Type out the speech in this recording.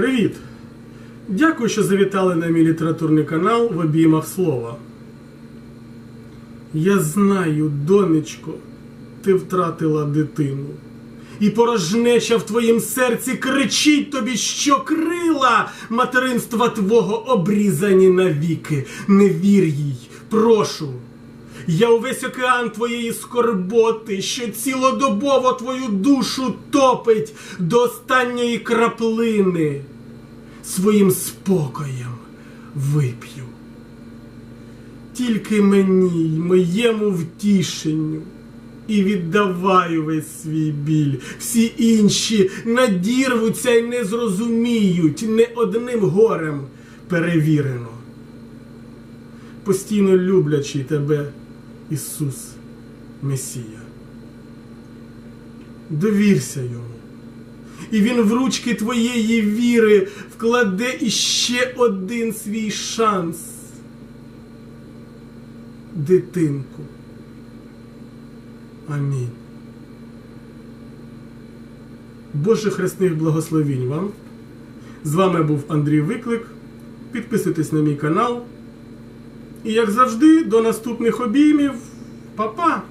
Привіт! Дякую, що завітали на мій літературний канал в обіймах слова. Я знаю, донечко, ти втратила дитину. І порожнеча в твоїм серці кричить тобі, що крила материнства твого обрізані навіки. Не вір їй, прошу. Я увесь океан твоєї скорботи, що цілодобово твою душу топить до останньої краплини. Своїм спокоєм вип'ю. Тільки мені, й моєму втішенню, і віддаваю весь свій біль. Всі інші надірвуться й не зрозуміють не одним горем перевірено. Постійно люблячий тебе, Ісус Месія. Довірся йому. І він в ручки твоєї віри вкладе іще один свій шанс. Дитинку. Амінь. Божих хресних благословінь вам. З вами був Андрій Виклик. Підписуйтесь на мій канал. І як завжди, до наступних обіймів. Па-па!